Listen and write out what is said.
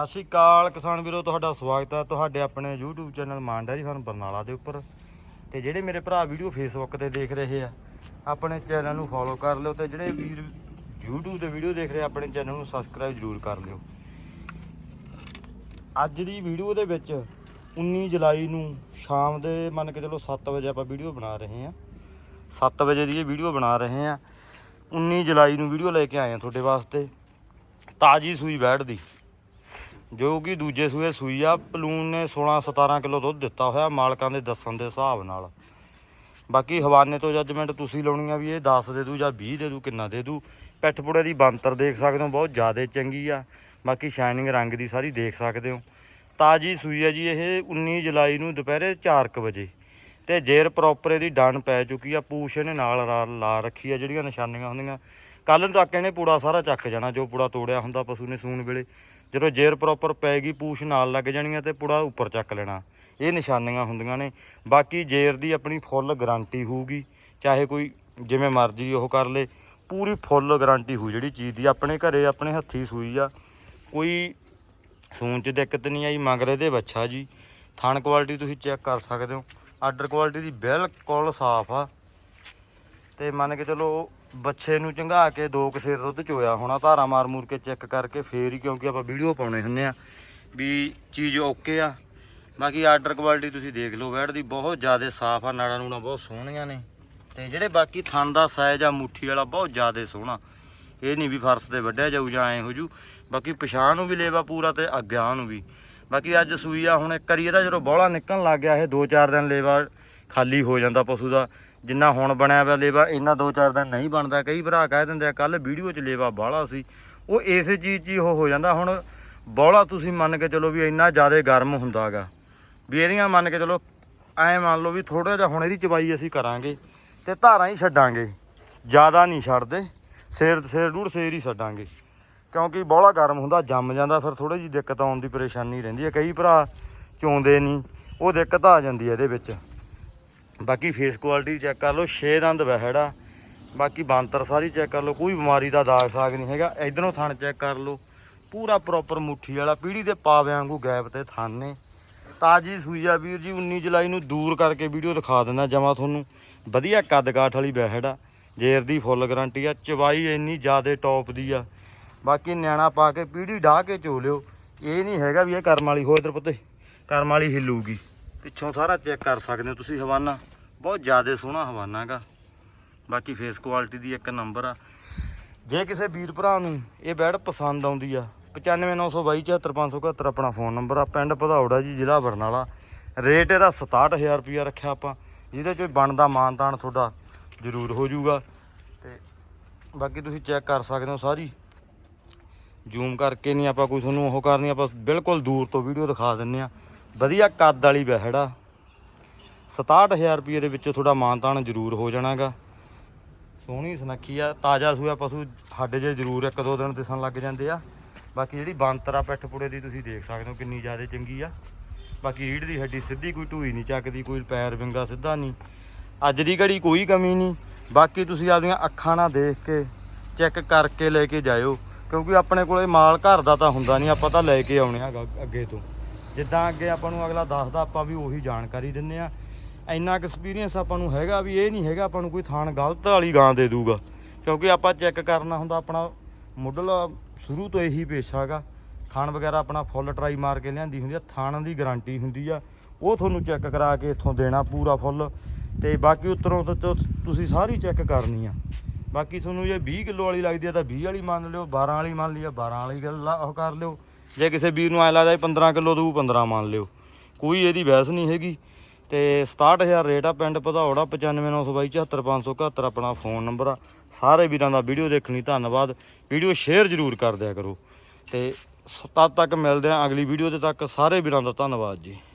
ਸਤਿ ਸ਼੍ਰੀ ਅਕਾਲ ਕਿਸਾਨ ਵੀਰੋ, ਤੁਹਾਡਾ ਸਵਾਗਤ ਹੈ ਤੁਹਾਡੇ ਆਪਣੇ YouTube channel Maan dairy farm Barnala ਦੇ ਉੱਪਰ। ਤੇ ਜਿਹੜੇ ਮੇਰੇ ਭਰਾ ਵੀਡੀਓ Facebook ਤੇ ਦੇਖ ਰਹੇ ਆ, ਆਪਣੇ ਚੈਨਲ ਨੂੰ ਫੋਲੋ ਕਰ ਲਿਓ ਤੇ ਜਿਹੜੇ ਵੀਰ YouTube ਤੇ ਵੀਡੀਓ ਦੇਖ ਰਹੇ ਆਪਣੇ ਚੈਨਲ ਨੂੰ ਸਬਸਕ੍ਰਾਈਬ ਜ਼ਰੂਰ ਕਰ ਲਿਓ। ਅੱਜ ਦੀ ਵੀਡੀਓ ਦੇ ਵਿੱਚ 19 ਜੁਲਾਈ ਨੂੰ ਸ਼ਾਮ ਦੇ ਮੰਨ ਕੇ ਚਲੋ 7 ਵਜੇ ਆਪਾਂ ਵੀਡੀਓ ਬਣਾ ਰਹੇ ਹਾਂ। 7 ਵਜੇ ਦੀ ਇਹ ਵੀਡੀਓ ਬਣਾ ਰਹੇ ਹਾਂ। 19 ਜੁਲਾਈ ਨੂੰ ਵੀਡੀਓ ਲੈ ਕੇ ਆਏ ਆ ਤੁਹਾਡੇ ਵਾਸਤੇ। ਤਾਜੀ ਸੂਈ ਬੈੜ ਦੀ। ਜੋ ਕਿ ਦੂਜੇ ਸੂਏ ਸੂਈ ਆ, ਪਲੂਨ ਨੇ 16 17 ਕਿਲੋ ਦੁੱਧ ਦਿੱਤਾ ਹੋਇਆ ਮਾਲਕਾਂ ਦੇ ਦੱਸਣ ਦੇ ਹਿਸਾਬ ਨਾਲ। ਬਾਕੀ ਹਵਾਨੇ ਤੋਂ ਜੱਜਮੈਂਟ ਤੁਸੀਂ ਲਾਉਣੀ ਆ ਵੀ ਇਹ 10 ਦੇ ਦੂ ਜਾਂ 20 ਦੇ ਦੂ, ਕਿੰਨਾ ਦੇ ਦੂ। ਪਿੱਠ ਪੁੜੇ ਦੀ ਬੰਤਰ ਦੇਖ ਸਕਦੇ ਹੋ, ਬਹੁਤ ਜ਼ਿਆਦਾ ਚੰਗੀ ਆ। ਬਾਕੀ ਸ਼ਾਈਨਿੰਗ ਰੰਗ ਦੀ ਸਾਰੀ ਦੇਖ ਸਕਦੇ ਹੋ। ਤਾਜੀ ਸੂਈ ਆ ਜੀ ਇਹ 19 ਜੁਲਾਈ ਨੂੰ ਦੁਪਹਿਰੇ 4:00 ਵਜੇ। ਤੇ ਜੇਰ ਪ੍ਰੋਪਰ ਇਹਦੀ ਡਨ ਪੈ ਚੁੱਕੀ ਆ, ਪੂਛ ਇਹਨੇ ਨਾਲ ਰਾ- ਲਾ ਰੱਖੀ ਆ, ਜਿਹੜੀਆਂ ਨਿਸ਼ਾਨੀਆਂ ਹੁੰਦੀਆਂ। ਕੱਲ ਨੂੰ ਤੱਕ ਇਹਨੇ ਪੂੜਾ ਸਾਰਾ ਚੱਕ ਜਾਣਾ, ਜੋ ਪੂੜਾ ਤੋੜਿਆ ਹੁੰਦਾ ਪਸ਼ੂ ਨੇ ਸੂਣ ਵੇਲੇ। ਜਦੋਂ ਜੇਰ ਪ੍ਰੋਪਰ ਪੈਗੀ, ਪੂਛ ਨਾਲ ਲੱਗ ਜਾਣੀਆਂ ਤੇ ਪੂੜਾ ਉੱਪਰ ਚੱਕ ਲੈਣਾ। ਇਹ ਨਿਸ਼ਾਨੀਆਂ ਹੁੰਦੀਆਂ ਨੇ। ਬਾਕੀ ਜੇਰ ਦੀ ਆਪਣੀ ਫੁੱਲ ਗਾਰੰਟੀ ਹੋਊਗੀ। ਚਾਹੇ ਕੋਈ ਜਿਵੇਂ ਮਰਜ਼ੀ ਉਹ ਕਰ ਲੇ। ਪੂਰੀ ਫੁੱਲ ਗਾਰੰਟੀ ਹੋਊ ਜਿਹੜੀ ਚੀਜ਼ ਦੀ। ਆਪਣੇ ਘਰੇ ਆਪਣੇ ਹੱਥੀ ਸੂਈ ਆ। ਕੋਈ ਸੂਣ 'ਚ ਦਿੱਕਤ ਨਹੀਂ ਆਈ, ਮਗਰ ਇਹਦੇ ਬੱਛਾ ਜੀ। ਥਣ ਕੁਆਲਿਟੀ ਤੁਸੀਂ ਚੈੱਕ ਕਰ ਸਕਦੇ ਹੋ। ਆਰਡਰ ਕੁਆਲਿਟੀ ਦੀ ਬਿਲਕੁਲ ਸਾਫ਼ ਆ। ਤੇ ਮੰਨ ਕੇ ਚਲੋ ਬੱਚੇ ਨੂੰ ਚੰਗਾ ਕੇ ਦੋ ਕੁ ਸਿਰ ਦੁੱਧ ਚੋਇਆ ਹੋਣਾ, ਧਾਰਾ ਮਾਰ ਮੂਰ ਕੇ ਚੈੱਕ ਕਰਕੇ ਫੇਰ ਹੀ ਕਿਉਂਕਿ ਆਪਾਂ ਵੀਡੀਓ ਪਾਉਣੇ ਹੁੰਨੇ ਆ ਵੀ ਚੀਜ਼ ਓਕੇ ਆ। ਬਾਕੀ ਆਰਡਰ ਕੁਆਲਿਟੀ ਤੁਸੀਂ ਦੇਖ ਲਓ ਬੈਡ ਦੀ ਬਹੁਤ ਜ਼ਿਆਦਾ ਸਾਫ਼ ਆ, ਨਾੜਾਂ ਨੂੜਾਂ ਬਹੁਤ ਸੋਹਣੀਆਂ ਨੇ। ਤੇ ਜਿਹੜੇ ਬਾਕੀ ਥਣ ਦਾ ਸਾਈਜ਼ ਆ, ਮੁੱਠੀ ਵਾਲਾ ਬਹੁਤ ਜ਼ਿਆਦਾ ਸੋਹਣਾ। ਇਹ ਨਹੀਂ ਵੀ ਫਰਸ਼ ਤੇ ਵੱਢਿਆ ਜਾਊ ਜਾਂ ਐ ਹੋ ਜੂ। ਬਾਕੀ ਪਛਾਣ ਨੂੰ ਵੀ ਲੇਵਾ ਪੂਰਾ ਤੇ ਅੱਗਿਆਂ ਨੂੰ ਵੀ। ਬਾਕੀ ਅੱਜ ਸੂਈ ਆ, ਹੁਣ ਇੱਕ ਵਾਰੀ ਇਹਦਾ ਜਦੋਂ ਬੋਲਾ ਨਿਕਲਣ ਲੱਗ ਗਿਆ, ਇਹ 2-4 ਦਿਨ ਲੇਵਾ ਖਾਲੀ ਹੋ ਜਾਂਦਾ ਪਸ਼ੂ ਦਾ, ਜਿੰਨਾ ਹੁਣ ਬਣਿਆ ਪਿਆ ਲੇਵਾ, ਇੰਨਾ 2-4 ਦਿਨ ਨਹੀਂ ਬਣਦਾ। ਕਈ ਭਰਾ ਕਹਿ ਦਿੰਦੇ ਆ ਕੱਲ ਵੀਡੀਓ 'ਚ ਲੇਵਾ ਬਾਹਲਾ ਸੀ। ਉਹ ਇਸੇ ਚੀਜ਼ 'ਚ ਹੀ ਉਹ ਹੋ ਜਾਂਦਾ। ਹੁਣ ਬੋਲਾ ਤੁਸੀਂ ਮੰਨ ਕੇ ਚਲੋ ਵੀ ਇੰਨਾ ਜ਼ਿਆਦਾ ਗਰਮ ਹੁੰਦਾਗਾ ਵੀ ਇਹਦੀਆਂ ਮੰਨ ਕੇ ਚਲੋ, ਐ ਮੰਨ ਲਓ ਵੀ ਥੋੜਾ ਜਿਹਾ ਹੁਣ ਇਹਦੀ ਚਬਾਈ ਅਸੀਂ ਕਰਾਂਗੇ ਤੇ ਧਾਰਾਂ ਹੀ ਛੱਡਾਂਗੇ। ਜ਼ਿਆਦਾ ਨਹੀਂ ਛੱਡਦੇ, ਸੇਰ ਸੇਰ ਡੂੜ ਸੇਰ ਹੀ ਛੱਡਾਂਗੇ। ਕਿਉਂਕਿ ਬੋਲਾ ਗਰਮ ਹੁੰਦਾ, ਜੰਮ ਜਾਂਦਾ, ਫਿਰ ਥੋੜੀ ਜਿਹੀ ਦਿੱਕਤ ਆਉਣ ਦੀ ਪਰੇਸ਼ਾਨੀ ਰਹਿੰਦੀ ਹੈ। ਕਈ ਭਰਾ ਚੋਂਦੇ ਨਹੀਂ, ਉਹ ਦਿੱਕਤ ਆ ਜਾਂਦੀ ਹੈ ਇਹਦੇ ਵਿੱਚ। ਬਾਕੀ ਫੇਸ ਕੁਆਲਿਟੀ ਚੈੱਕ ਕਰ ਲਓ 6 ਦੰਦ ਵਹਿੜਾ ਬਾਕੀ ਬਾਂਤਰ ਸਾਰੀ ਚੈੱਕ ਕਰ ਲਓ, ਕੋਈ ਬਿਮਾਰੀ ਦਾ ਦਾਗ ਸਾਗ ਨਹੀਂ ਹੈਗਾ। ਇਧਰੋਂ ਥਣ ਚੈੱਕ ਕਰ ਲਓ। ਪੂਰਾ ਪ੍ਰੋਪਰ ਮੁੱਠੀ ਵਾਲਾ, ਪੀੜੀ ਦੇ ਪਾਵਿਆਂ ਵਾਂਗੂ ਗੈਪ ਤੇ ਥਣ ਨੇ। ਤਾਜੀ ਸੂਈ ਆ ਵੀਰ ਜੀ 19 ਜੁਲਾਈ ਨੂੰ ਦੂਰ ਕਰਕੇ ਵੀਡੀਓ ਦਿਖਾ ਦਿੰਦਾ ਜਮਾ ਤੁਹਾਨੂੰ। ਵਧੀਆ ਕੱਦ ਕਾਠ ਵਾਲੀ ਬਹਿੜ ਆ ਜੇਰ ਦੀ ਫੁੱਲ ਗਾਰੰਟੀ ਆ, ਚਵਾਈ ਇੰਨੀ ਜ਼ਿਆਦਾ ਟੌਪ ਦੀ ਆ। ਬਾਕੀ ਨਿਆਣਾ ਪਾ ਕੇ ਪੀੜੀ ਢਾਹ ਕੇ ਚੋ ਲਿਓ। ਇਹ ਨਹੀਂ ਹੈਗਾ ਵੀ ਇਹ ਕਰਮ ਵਾਲੀ ਹੋ ਇਧਰ ਪੁੱਤੇ, ਕਰਮ ਵਾਲੀ ਹਿੱਲੂਗੀ। ਪਿੱਛੋਂ ਸਾਰਾ ਚੈੱਕ ਕਰ ਸਕਦੇ ਹੋ ਤੁਸੀਂ ਹਵਾਨਾ। ਬਹੁਤ ਜ਼ਿਆਦਾ ਸੋਹਣਾ ਹਵਾਨਾ ਹੈਗਾ। ਬਾਕੀ ਫੇਸ ਕੁਆਲਿਟੀ ਦੀ ਇੱਕ ਨੰਬਰ ਆ। ਜੇ ਕਿਸੇ ਵੀਰ ਭਰਾ ਨੂੰ ਇਹ ਬੈਡ ਪਸੰਦ ਆਉਂਦੀ ਆ 9592274571 ਆਪਣਾ ਫੋਨ ਨੰਬਰ ਆ। ਪਿੰਡ ਭਦੌੜਾ ਜੀ, ਜ਼ਿਲ੍ਹਾ ਬਰਨਾਲਾ। ਰੇਟ ਇਹਦਾ 67000 ਰੁਪਿਆ ਰੱਖਿਆ ਆਪਾਂ। ਜਿਹਦੇ ਚ ਬਣਦਾ ਮਾਨਤਾਨ ਤੁਹਾਡਾ ਜ਼ਰੂਰ ਹੋ ਜਾਊਗਾ। ਤੇ ਬਾਕੀ ਤੁਸੀਂ ਚੈੱਕ ਕਰ ਸਕਦੇ ਹੋ ਸਾਰੀ। ਜ਼ੂਮ ਕਰਕੇ ਨਹੀਂ ਆਪਾਂ ਕੋਈ ਤੁਹਾਨੂੰ ਉਹ ਕਰਨੀ, ਆਪਾਂ ਬਿਲਕੁਲ ਦੂਰ ਤੋਂ ਵੀਡੀਓ ਦਿਖਾ ਦਿੰਨੇ ਆ। ਵਧੀਆ ਕੱਦ ਵਾਲੀ ਬਹਿੜ ਆ। 67000 ਰੁਪਏ ਦੇ ਵਿੱਚ ਤੁਹਾਡਾ ਮਾਨਤਾਨ ਜ਼ਰੂਰ ਹੋ ਜਾਣਾਗਾ। ਸੋਹਣੀ ਸੁਨੱਖੀ ਆ, ਤਾਜ਼ਾ ਸੂਆ ਪਸ਼ੂ ਸਾਡੇ ਜੇ ਜ਼ਰੂਰ ਇੱਕ ਦੋ ਦਿਨ ਦਿਸਣ ਲੱਗ ਜਾਂਦੇ ਆ। ਬਾਕੀ ਜਿਹੜੀ ਬਾਂਤਰ ਆ ਪਿੱਠ ਪੁੜੇ ਦੀ ਤੁਸੀਂ ਦੇਖ ਸਕਦੇ ਹੋ ਕਿੰਨੀ ਜ਼ਿਆਦਾ ਚੰਗੀ ਆ। ਬਾਕੀ ਰੀੜ ਦੀ ਹੱਡੀ ਸਿੱਧੀ ਕੋਈ ਢੂਈ ਨਹੀਂ ਚੱਕਦੀ, ਕੋਈ ਪੈਰ ਵਿੰਗਾ ਸਿੱਧਾ ਨਹੀਂ। ਅੱਜ ਦੀ ਘੜੀ ਕੋਈ ਕਮੀ ਨਹੀਂ। ਬਾਕੀ ਤੁਸੀਂ ਆਪਦੀਆਂ ਅੱਖਾਂ ਨਾਲ ਦੇਖ ਕੇ, ਚੈੱਕ ਕਰਕੇ ਲੈ ਕੇ ਜਾਇਓ। ਕਿਉਂਕਿ ਆਪਣੇ ਕੋਲੇ ਮਾਲ ਘਰ ਦਾ ਤਾਂ ਹੁੰਦਾ ਨਹੀਂ, ਆਪਾਂ ਤਾਂ ਲੈ ਕੇ ਆਉਣੇ ਆ ਅੱਗੇ ਤੋਂ। ਜਿੱਦਾਂ ਅੱਗੇ ਆਪਾਂ ਨੂੰ ਅਗਲਾ ਦੱਸਦਾ, ਆਪਾਂ ਵੀ ਉਹੀ ਜਾਣਕਾਰੀ ਦਿੰਨੇ ਆ। ਇੰਨਾ ਐਕਸਪੀਰੀਅੰਸ ਆਪਾਂ ਨੂੰ ਹੈਗਾ ਵੀ ਇਹ ਨਹੀਂ ਹੈਗਾ ਆਪਾਂ ਨੂੰ ਕੋਈ ਥਾਣ ਗਲਤ ਵਾਲੀ ਗਾਂ ਦੇ ਦੂਗਾ। ਕਿਉਂਕਿ ਆਪਾਂ ਚੈੱਕ ਕਰਨਾ ਹੁੰਦਾ ਆਪਣਾ ਮੁੱਢਲ ਸ਼ੁਰੂ ਤੋਂ ਇਹੀ ਪੇਸ਼ਾ ਹੈਗਾ। ਥਾਣ ਵਗੈਰਾ ਆਪਣਾ ਫੁੱਲ ਟਰਾਈ ਮਾਰ ਕੇ ਲਿਆਂਦੀ ਹੁੰਦੀ ਆ, ਥਾਣ ਦੀ ਗਾਰੰਟੀ ਹੁੰਦੀ ਆ। ਉਹ ਤੁਹਾਨੂੰ ਚੈੱਕ ਕਰਾ ਕੇ ਇੱਥੋਂ ਦੇਣਾ ਪੂਰਾ ਫੁੱਲ ਤੇ ਬਾਕੀ ਉੱਤਰੋਂ ਤੋਂ ਤੁਸੀਂ ਸਾਰੀ ਚੈੱਕ ਕਰਨੀ ਆ। ਬਾਕੀ ਤੁਹਾਨੂੰ ਜੇ 20 ਕਿਲੋ ਵਾਲੀ ਲੱਗਦੀ ਆ ਤਾਂ 20 ਵਾਲੀ ਮੰਨ ਲਿਓ 12 ਵਾਲੀ ਮੰਨ ਲਈ ਆ 12 ਵਾਲੀ ਗੱਲ ਉਹ ਕਰ ਲਿਓ। ਜੇ ਕਿਸੇ ਵੀਰ ਨੂੰ ਐ ਲੱਗਦਾ ਇਹ 15 ਕਿਲੋ ਦੂ 15 ਮੰਨ ਲਿਓ। ਕੋਈ ਇਹਦੀ ਬਹਿਸ ਨਹੀਂ ਹੈਗੀ। ਤੇ 67000 ਰੇਟ ਆ ਪਿੰਡ ਭਦੌੜਾ 9592274571 ਆਪਣਾ ਫੋਨ ਨੰਬਰ ਆ। ਸਾਰੇ ਵੀਰਾਂ ਦਾ ਵੀਡੀਓ ਦੇਖਣ ਲਈ ਧੰਨਵਾਦ। ਵੀਡੀਓ ਸ਼ੇਅਰ ਜ਼ਰੂਰ ਕਰ ਦਿਆ ਕਰੋ। ਤੇ ਤਦ ਤੱਕ ਮਿਲਦੇ ਆ ਅਗਲੀ ਵੀਡੀਓ ਦੇ ਤੱਕ। ਸਾਰੇ ਵੀਰਾਂ ਦਾ ਧੰਨਵਾਦ ਜੀ।